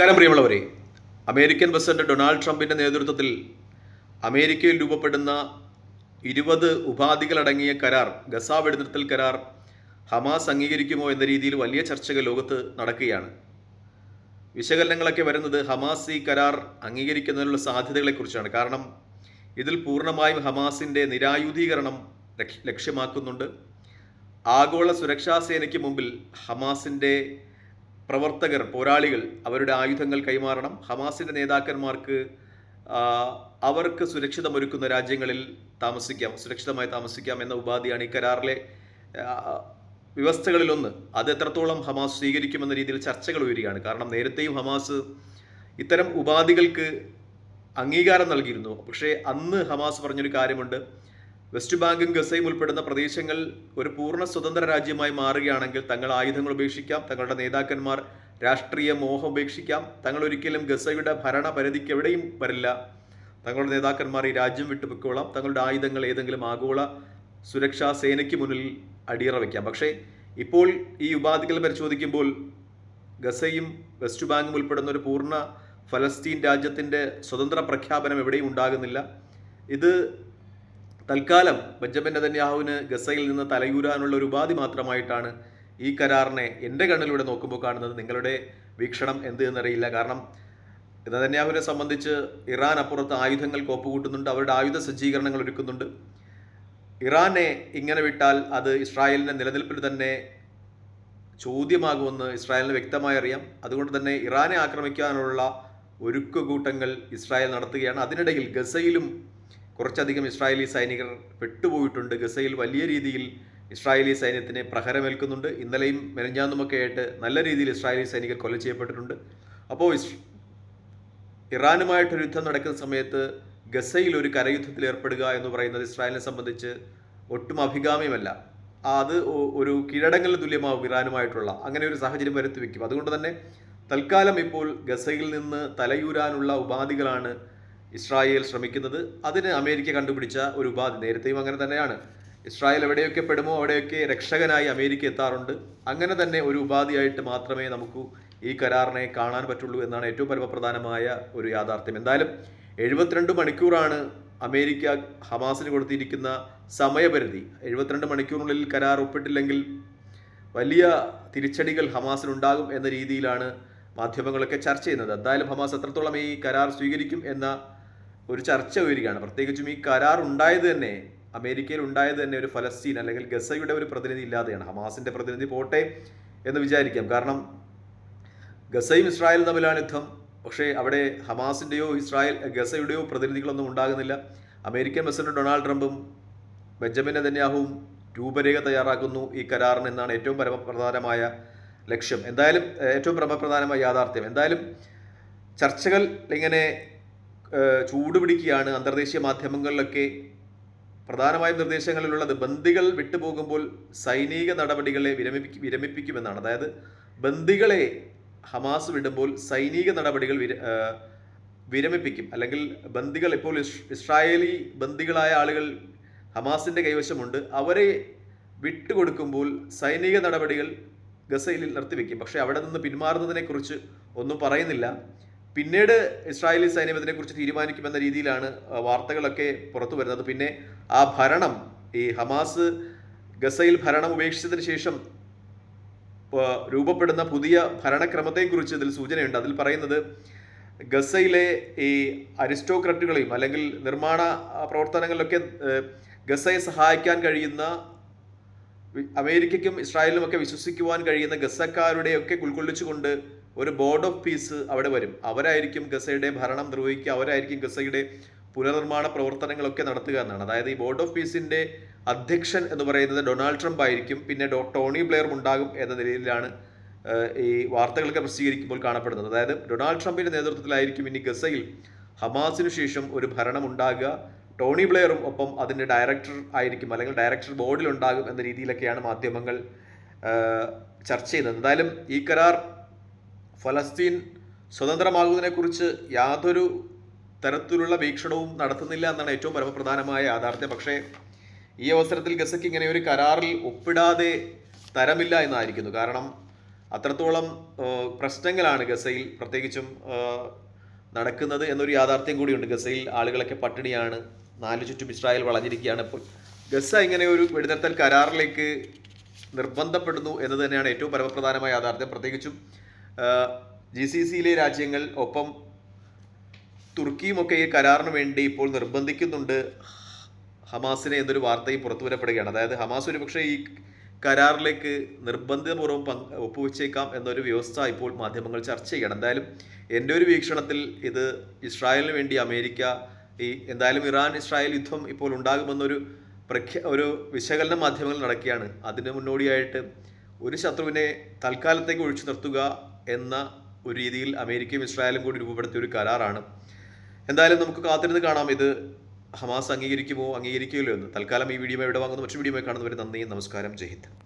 നമസ്കാരം പ്രിയമുള്ളവരെ. American president Donald ട്രംപിന്റെ നേതൃത്വത്തിൽ അമേരിക്കയിൽ രൂപപ്പെടുന്ന ഇരുപത് ഉപാധികളടങ്ങിയ കരാർ ഗസ വെടിനിർത്തൽ കരാർ ഹമാസ് അംഗീകരിക്കുമോ എന്ന രീതിയിൽ വലിയ ചർച്ചകൾ ലോകത്ത് നടക്കുകയാണ്. വിശകലനങ്ങളൊക്കെ വരുന്നത് ഹമാസ് ഈ കരാർ അംഗീകരിക്കുന്നതിനുള്ള സാധ്യതകളെക്കുറിച്ചാണ്. കാരണം ഇതിൽ പൂർണമായും ഹമാസിന്റെ നിരായുധീകരണം ലക്ഷ്യ- ലക്ഷ്യമാക്കുന്നുണ്ട്. ആഗോള സുരക്ഷാ സേനയ്ക്ക് മുമ്പിൽ ഹമാസിന്റെ പ്രവർത്തകർ പോരാളികൾ അവരുടെ ആയുധങ്ങൾ കൈമാറണം. ഹമാസിന്റെ നേതാക്കന്മാർക്ക് അവർക്ക് സുരക്ഷിതമൊരുക്കുന്ന രാജ്യങ്ങളിൽ താമസിക്കാം സുരക്ഷിതമായി താമസിക്കാം എന്ന ഉപാധിയാണ് ഈ കരാറിലെ വ്യവസ്ഥകളിലൊന്ന്. അത് എത്രത്തോളം ഹമാസ് സ്വീകരിക്കുമെന്ന രീതിയിൽ ചർച്ചകൾ ഉയരുകയാണ്. കാരണം നേരത്തെയും ഹമാസ് ഇത്തരം ഉപാധികൾക്ക് അംഗീകാരം നൽകിയിരുന്നു. പക്ഷേ അന്ന് ഹമാസ് പറഞ്ഞൊരു കാര്യമുണ്ട്. വെസ്റ്റ് ബാങ്കും ഗസയും ഉൾപ്പെടുന്ന പ്രദേശങ്ങൾ ഒരു പൂർണ സ്വതന്ത്ര രാജ്യമായി മാറുകയാണെങ്കിൽ തങ്ങൾ ആയുധങ്ങൾ ഉപേക്ഷിക്കാം തങ്ങളുടെ നേതാക്കന്മാർ രാഷ്ട്രീയ മോഹം ഉപേക്ഷിക്കാം തങ്ങൾ ഒരിക്കലും ഗസയുടെ ഭരണ പരിധിക്ക് എവിടെയും വരില്ല. തങ്ങളുടെ നേതാക്കന്മാർ ഈ രാജ്യം വിട്ടുപൊക്കോളാം തങ്ങളുടെ ആയുധങ്ങൾ ഏതെങ്കിലും ആഗോള സുരക്ഷാ സേനയ്ക്ക് മുന്നിൽ അടിയറ വയ്ക്കാം. പക്ഷേ ഇപ്പോൾ ഈ ഉപാധികൾ പരിശോധിക്കുമ്പോൾ ഗസയും വെസ്റ്റ് ബാങ്കും ഉൾപ്പെടുന്ന ഒരു പൂർണ ഫലസ്തീൻ രാജ്യത്തിന്റെ സ്വതന്ത്ര പ്രഖ്യാപനം എവിടെയും ഉണ്ടാകുന്നില്ല. ഇത് തൽക്കാലം ബെഞ്ചമിൻ നെതന്യാഹുവിന് ഗസയിൽ നിന്ന് തലയൂരാനുള്ള ഒരു ഉപാധി മാത്രമായിട്ടാണ് ഈ കരാറിനെ എന്റെ കണ്ണിലൂടെ നോക്കുമ്പോൾ കാണുന്നത്. നിങ്ങളുടെ വീക്ഷണം എന്ത് എന്നറിയില്ല. കാരണം നെതന്യാഹുവിനെ സംബന്ധിച്ച് ഇറാൻ അപ്പുറത്ത് ആയുധങ്ങൾ കോപ്പുകൂട്ടുന്നുണ്ട്. അവരുടെ ആയുധ സജ്ജീകരണങ്ങൾ ഒരുക്കുന്നുണ്ട്. ഇറാനെ ഇങ്ങനെ വിട്ടാൽ അത് ഇസ്രായേലിന്റെ നിലനിൽപ്പിൽ തന്നെ ചോദ്യമാകുമെന്ന് ഇസ്രായേലിന് വ്യക്തമായി അറിയാം. അതുകൊണ്ട് തന്നെ ഇറാനെ ആക്രമിക്കാനുള്ള ഒരുക്കുകൂട്ടങ്ങൾ ഇസ്രായേൽ നടത്തുകയാണ്. അതിനിടയിൽ ഗസയിലും കുറച്ചധികം ഇസ്രായേലി സൈനികർ പെട്ടുപോയിട്ടുണ്ട്. ഗസയിൽ വലിയ രീതിയിൽ ഇസ്രായേലി സൈന്യത്തിന് പ്രഹരമേൽക്കുന്നുണ്ട്. ഇന്നലെയും മെനഞ്ഞാന്നുമൊക്കെ ആയിട്ട് നല്ല രീതിയിൽ ഇസ്രായേലി സൈനികർ കൊല ചെയ്യപ്പെട്ടിട്ടുണ്ട്. അപ്പോൾ ഇറാനുമായിട്ടൊരു യുദ്ധം നടക്കുന്ന സമയത്ത് ഗസയിൽ ഒരു കരയുദ്ധത്തിൽ ഏർപ്പെടുക എന്ന് പറയുന്നത് ഇസ്രായേലിനെ സംബന്ധിച്ച് ഒട്ടും അഭികാമ്യമല്ല. അത് ഒരു കീഴടങ്ങലിന് തുല്യമാവും ഇറാനുമായിട്ടുള്ള. അങ്ങനെ ഒരു സാഹചര്യം വരുത്തി വയ്ക്കും അതുകൊണ്ട് തന്നെ തൽക്കാലം ഇപ്പോൾ ഗസയിൽ നിന്ന് തലയൂരാനുള്ള ഉപാധികളാണ് ഇസ്രായേൽ ശ്രമിക്കുന്നത്. അതിന് അമേരിക്ക കണ്ടുപിടിച്ച ഒരു ഉപാധി നേരത്തെയും അങ്ങനെ തന്നെയാണ്. ഇസ്രായേൽ എവിടെയൊക്കെ പെടുമോ അവിടെയൊക്കെ രക്ഷകനായി അമേരിക്ക എത്താറുണ്ട്. അങ്ങനെ തന്നെ ഒരു ഉപാധിയായിട്ട് മാത്രമേ നമുക്ക് ഈ കരാറിനെ കാണാൻ പറ്റുള്ളൂ എന്നാണ് ഏറ്റവും പരമപ്രധാനമായ ഒരു യാഥാർത്ഥ്യം. എന്തായാലും എഴുപത്തിരണ്ട് മണിക്കൂറാണ് അമേരിക്ക ഹമാസിന് കൊടുത്തിരിക്കുന്ന സമയപരിധി. എഴുപത്തിരണ്ട് മണിക്കൂറിനുള്ളിൽ കരാർ ഒപ്പിട്ടില്ലെങ്കിൽ വലിയ തിരിച്ചടികൾ ഹമാസിനുണ്ടാകും എന്ന രീതിയിലാണ് മാധ്യമങ്ങളൊക്കെ ചർച്ച ചെയ്യുന്നത്. എന്തായാലും ഹമാസ് എത്രത്തോളം ഈ കരാർ സ്വീകരിക്കും എന്ന ഒരു ചർച്ച ഉയരുകയാണ്. പ്രത്യേകിച്ചും ഈ കരാർ ഉണ്ടായത് തന്നെ അമേരിക്കയിൽ ഉണ്ടായത് തന്നെ ഒരു ഫലസ്തീൻ അല്ലെങ്കിൽ ഗസയുടെ ഒരു പ്രതിനിധി ഇല്ലാതെയാണ്. ഹമാസിന്റെ പ്രതിനിധി പോട്ടെ എന്ന് വിചാരിക്കാം. കാരണം ഗസയും ഇസ്രായേലും തമ്മിലാണ് യുദ്ധം. പക്ഷേ അവിടെ ഹമാസിന്റെയോ ഇസ്രായേൽ ഗസയുടെയോ പ്രതിനിധികളൊന്നും ഉണ്ടാകുന്നില്ല. അമേരിക്കൻ പ്രസിഡന്റ് ഡൊണാൾഡ് ട്രംപും ബെഞ്ചമിൻ നെതന്യാഹുവും രൂപരേഖ തയ്യാറാക്കുന്നു ഈ കരാറിന് എന്നാണ് ഏറ്റവും പരമപ്രധാനമായ ലക്ഷ്യം. എന്തായാലും ഏറ്റവും പരമപ്രധാനമായ യാഥാർത്ഥ്യം. എന്തായാലും ചർച്ചകൾ ഇങ്ങനെ ചൂടുപിടിക്കുകയാണ് അന്തർദേശീയ മാധ്യമങ്ങളിലൊക്കെ പ്രധാനമായും നിർദ്ദേശങ്ങളിലുള്ളത് ബന്ദികൾ വിട്ടുപോകുമ്പോൾ സൈനിക നടപടികളെ വിരമിപ്പിക്കും വിരമിപ്പിക്കുമെന്നാണ്. അതായത് ബന്ദികളെ ഹമാസ് വിടുമ്പോൾ സൈനിക നടപടികൾ വിര വിരമിപ്പിക്കും. അല്ലെങ്കിൽ ബന്ദികൾ ഇപ്പോൾ ഇസ്രായേലി ബന്ദികളായ ആളുകൾ ഹമാസിന്റെ കൈവശമുണ്ട്. അവരെ വിട്ടുകൊടുക്കുമ്പോൾ സൈനിക നടപടികൾ ഗസയിൽ നിർത്തിവെക്കും. പക്ഷേ അവിടെ നിന്ന് പിന്മാറുന്നതിനെക്കുറിച്ച് ഒന്നും പറയുന്നില്ല. പിന്നീട് ഇസ്രായേലി സൈന്യം ഇതിനെക്കുറിച്ച് തീരുമാനിക്കുമെന്ന രീതിയിലാണ് വാർത്തകളൊക്കെ പുറത്തു വരുന്നത്. പിന്നെ ആ ഭരണം ഈ ഹമാസ് ഗസയിൽ ഭരണം ഉപേക്ഷിച്ചതിന് ശേഷം രൂപപ്പെടുന്ന പുതിയ ഭരണക്രമത്തെക്കുറിച്ച് ഇതിൽ സൂചനയുണ്ട്. അതിൽ പറയുന്നത് ഗസയിലെ ഈ അരിസ്റ്റോക്രറ്റുകളെയും അല്ലെങ്കിൽ നിർമ്മാണ പ്രവർത്തനങ്ങളിലൊക്കെ ഗസയെ സഹായിക്കാൻ കഴിയുന്ന അമേരിക്കയ്ക്കും ഇസ്രായേലിനും ഒക്കെ വിശ്വസിക്കുവാൻ കഴിയുന്ന ഗസക്കാരുടെയൊക്കെ ഉൾക്കൊള്ളിച്ചുകൊണ്ട് ഒരു ബോർഡ് ഓഫ് പീസ് അവിടെ വരും. അവരായിരിക്കും ഗസയുടെ ഭരണം നിർവഹിക്കുക അവരായിരിക്കും ഗസയുടെ പുനർനിർമ്മാണ പ്രവർത്തനങ്ങളൊക്കെ നടത്തുക എന്നാണ്. അതായത് ഈ ബോർഡ് ഓഫ് പീസിന്റെ അധ്യക്ഷൻ എന്ന് പറയുന്നത് ഡൊണാൾഡ് ട്രംപ് ആയിരിക്കും. പിന്നെ ഡോ ടോണി ബ്ലെയറും ഉണ്ടാകും എന്ന നിലയിലാണ് ഈ വാർത്തകളൊക്കെ പ്രസിദ്ധീകരിക്കുമ്പോൾ കാണപ്പെടുന്നത്. അതായത് ഡൊണാൾഡ് ട്രംപിന്റെ നേതൃത്വത്തിലായിരിക്കും ഇനി ഗസയിൽ ഹമാസിനു ശേഷം ഒരു ഭരണം ഉണ്ടാകുക. ടോണി ബ്ലെയറും ഒപ്പം അതിന്റെ ഡയറക്ടർ ആയിരിക്കും അല്ലെങ്കിൽ ഡയറക്ടർ ബോർഡിൽ ഉണ്ടാകും എന്ന രീതിയിലൊക്കെയാണ് മാധ്യമങ്ങൾ ചർച്ച ചെയ്യുന്നത്. എന്തായാലും ഈ കരാർ ഫലസ്തീൻ സ്വതന്ത്രമാകുന്നതിനെക്കുറിച്ച് യാതൊരു തരത്തിലുള്ള വീക്ഷണവും നടത്തുന്നില്ല എന്നാണ് ഏറ്റവും പരമപ്രധാനമായ യാഥാർത്ഥ്യം. പക്ഷേ ഈ അവസരത്തിൽ ഗസയ്ക്ക് ഇങ്ങനെ ഒരു കരാറിൽ ഒപ്പിടാതെ തരമില്ല എന്നായിരിക്കുന്നു. കാരണം അത്രത്തോളം പ്രശ്നങ്ങളാണ് ഗസയിൽ പ്രത്യേകിച്ചും നടക്കുന്നത് എന്നൊരു യാഥാർത്ഥ്യം കൂടിയുണ്ട്. ഗസയിൽ ആളുകളൊക്കെ പട്ടിണിയാണ്. നാല് ചുറ്റും ഇസ്രായേൽ വളഞ്ഞിരിക്കുകയാണ്. ഇപ്പോൾ ഗസ ഇങ്ങനെ ഒരു വെടിനിർത്തൽ കരാറിലേക്ക് നിർബന്ധപ്പെടുന്നു എന്ന് തന്നെയാണ് ഏറ്റവും പരമപ്രധാനമായ യാഥാർത്ഥ്യം. പ്രത്യേകിച്ചും ജി സി സിയിലെ രാജ്യങ്ങൾ ഒപ്പം തുർക്കിയുമൊക്കെ ഈ കരാറിന് വേണ്ടി ഇപ്പോൾ നിർബന്ധിക്കുന്നുണ്ട്. ഹമാസിനെ എന്നൊരു വാർത്തയും പുറത്തുവരപ്പെടുകയാണ് അതായത് ഹമാസ് ഒരുപക്ഷെ ഈ കരാറിലേക്ക് നിർബന്ധപൂർവം പങ്ക് ഒപ്പുവെച്ചേക്കാം എന്നൊരു വ്യവസ്ഥ ഇപ്പോൾ മാധ്യമങ്ങൾ ചർച്ച ചെയ്യണം. എന്തായാലും എന്റെ ഒരു വീക്ഷണത്തിൽ ഇത് ഇസ്രായേലിന് വേണ്ടി അമേരിക്ക ഈ എന്തായാലും ഇറാൻ ഇസ്രായേൽ യുദ്ധം ഇപ്പോൾ ഉണ്ടാകുമെന്നൊരു പ്രഖ്യാ ഒരു വിശകലന മാധ്യമങ്ങൾ നടക്കുകയാണ്. അതിന് മുന്നോടിയായിട്ട് ഒരു ശത്രുവിനെ തൽക്കാലത്തേക്ക് ഒഴിച്ചു നിർത്തുക എന്ന ഒരു രീതിയിൽ അമേരിക്കയും ഇസ്രായേലും കൂടി രൂപപ്പെടുത്തിയ ഒരു കരാറാണ്. എന്തായാലും നമുക്ക് കാത്തിരുന്ന് കാണാം. ഇത് ഹമാസ് അംഗീകരിക്കുമോ അംഗീകരിക്കില്ലോ എന്ന്. തൽക്കാലം ഈ വീഡിയോ ഇവിടെ വാങ്ങുന്ന. മറ്റു വീഡിയോ കാണുന്നവരെ നന്ദി നമസ്കാരം. ജയ് ഹിന്ദ്.